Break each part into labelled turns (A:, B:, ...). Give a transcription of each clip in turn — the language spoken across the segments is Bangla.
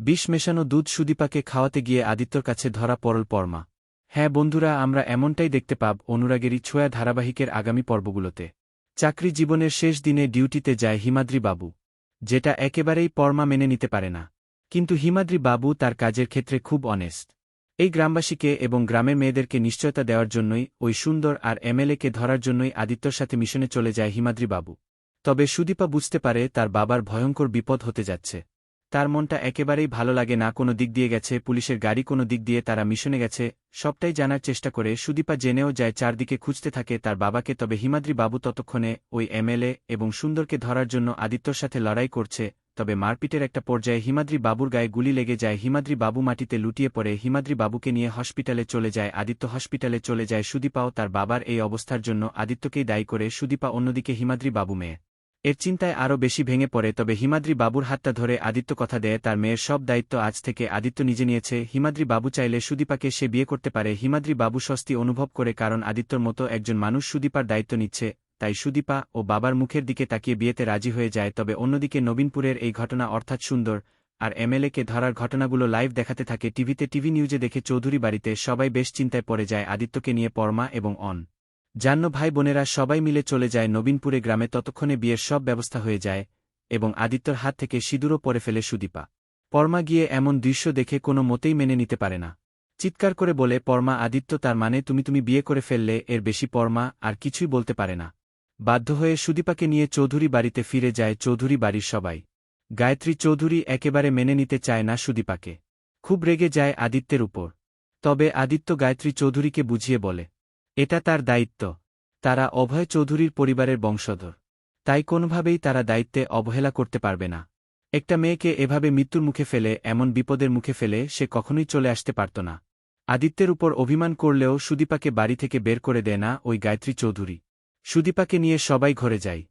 A: বিষ মেশানো দুধ সুদীপাকে খাওয়াতে গিয়ে আদিত্যর কাছে ধরা পড়ল পরমা। হ্যাঁ বন্ধুরা, আমরা এমনটাই দেখতে পাব অনুরাগেরই ছোঁয়া ধারাবাহিকের আগামী পর্বগুলোতে। চাকরি জীবনের শেষ দিনে ডিউটিতে যায় হিমাদ্রি বাবু। যেটা একেবারেই পরমা মেনে নিতে পারে না। কিন্তু হিমাদ্রি বাবু তার কাজের ক্ষেত্রে খুব অনেস্ট এই গ্রামবাসীকে এবং গ্রামের মেয়েদেরকে নিশ্চয়তা দেওয়ার জন্যই, ওই সুন্দর আর এমএলএকে ধরার জন্যই আদিত্যর সাথে মিশনে চলে যায় হিমাদ্রি বাবু। তবে সুদীপা বুঝতে পারে তার বাবার ভয়ঙ্কর বিপদ হতে যাচ্ছে। তার মনটা একেবারেই ভালো লাগে না কোনো দিক দিয়ে গেছে, পুলিশের গাড়ি কোনো দিক দিয়ে তারা মিশনে গেছে, সবটাই জানার চেষ্টা করে সুদীপা জেনেও যায় চারদিকে খুঁজতে থাকে তার বাবাকে, তবে হিমাদ্রি বাবু ততক্ষণে ওই এমএলএ এবং সুন্দরকে ধরার জন্য আদিত্যর সাথে লড়াই করছে, তবে মারপিটের একটা পর্যায়ে হিমাদ্রি বাবুর গায়ে গুলি লেগে যায়, হিমাদ্রি বাবু মাটিতে লুটিয়ে পড়ে, হিমাদ্রি বাবুকে নিয়ে হসপিটালে চলে যায়, আদিত্য হসপিটালে চলে যায়, সুদীপাও তার বাবার এই অবস্থার জন্য আদিত্যকেই দায়ী করে, সুদীপা অন্যদিকে হিমাদ্রি বাবু মেয়ে। এর চিন্তায় আরও বেশি ভেঙে পড়ে, তবে হিমাদ্রি বাবুর হাতটা ধরে আদিত্য কথা দেয়, তার মেয়ের সব দায়িত্ব আজ থেকে আদিত্য নিজে নিয়েছে। হিমাদ্রি বাবু চাইলে সুদীপাকে সে বিয়ে করতে পারে। হিমাদ্রি বাবু স্বস্তি অনুভব করে কারণ আদিত্যর মতো একজন মানুষ সুদীপার দায়িত্ব নিচ্ছে, তাই সুদীপা ও বাবার মুখের দিকে তাকিয়ে বিয়েতে রাজি হয়ে যায়। তবে অন্যদিকে নবীনপুরের এই ঘটনা অর্থাৎ সুন্দর আর এমএলএকে ধরার ঘটনাগুলো লাইভ দেখাতে থাকে। টিভিতে টিভি নিউজে দেখে চৌধুরী বাড়িতে সবাই বেশ চিন্তায় পড়ে যায় আদিত্যকে নিয়ে পরমা এবং অন। জান্ন ভাই বোনেরা সবাই মিলে চলে যায় নবীনপুরে গ্রামে ততক্ষণে বিয়ের সব ব্যবস্থা হয়ে যায় এবং আদিত্যর হাত থেকে সিঁদুরও পরে ফেলে সুদীপা। পরমা গিয়ে এমন দৃশ্য দেখে কোনো মতেই মেনে নিতে পারে না। চিৎকার করে বলে, পরমা, আদিত্য তার মানে তুমি তুমি বিয়ে করে ফেললে, এর বেশি পরমা আর কিছুই বলতে পারে না। বাধ্য হয়ে সুদীপাকে নিয়ে চৌধুরী বাড়িতে ফিরে যায় চৌধুরী বাড়ির সবাই। গায়ত্রী চৌধুরী একেবারে মেনে নিতে চায় না সুদীপাকে। খুব রেগে যায় আদিত্যের উপর। তবে আদিত্য গায়ত্রী চৌধুরীকে বুঝিয়ে বলে এটা তার দায়িত্ব। তারা অভয় চৌধুরীর পরিবারের বংশধর। তাই কোনোভাবেই তারা দায়িত্বে অবহেলা করতে পারবে না। একটা মেয়েকে এভাবে মৃত্যুর মুখে ফেলে, এমন বিপদের মুখে ফেলে, সে কখনোই চলে আসতে পারত না। আদিত্যের উপর অভিমান করলেও সুদীপাকে বাড়ি থেকে বের করে দেয় না ওই গায়ত্রী চৌধুরী। সুদীপাকে নিয়ে সবাই ঘরে যায়।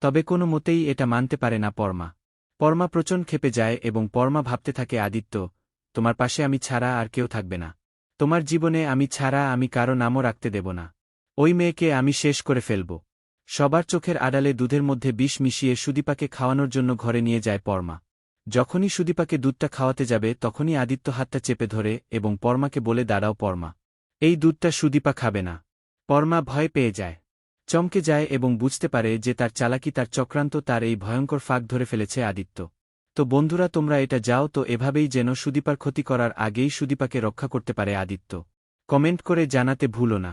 A: তবে কোনো মতেই এটা মানতে পারে না পরমা। পরমা প্রচণ্ড খেপে যায় এবং পরমা ভাবতে থাকে, আদিত্য, তোমার পাশে আমি ছাড়া আর কেউ থাকবে না। তোমার জীবনে আমি ছাড়া আমি কারও নামও রাখতে দেব না। ওই মেয়েকে আমি শেষ করে ফেলব। সবার চোখের আড়ালে দুধের মধ্যে বিষ মিশিয়ে সুদীপাকে খাওয়ানোর জন্য ঘরে নিয়ে যায় পরমা। যখনই সুদীপাকে দুধটা খাওয়াতে যাবে, তখনই আদিত্য হাতটা চেপে ধরে এবং পরমাকে বলে, দাঁড়াও পরমা। এই দুধটা সুদীপা খাবে না। পরমা ভয় পেয়ে যায়। চমকে যায় এবং বুঝতে পারে যে তার চালাকি, তার চক্রান্ত, তার এই ভয়ঙ্কর ফাঁক ধরে ফেলেছে আদিত্য। তো বন্ধুরা তোমরা এটা যাও তো এভাবেই যেন সুদীপার ক্ষতি করার আগেই সুদীপাকে রক্ষা করতে পারে আদিত্য। কমেন্ট করে জানাতে ভুলো না।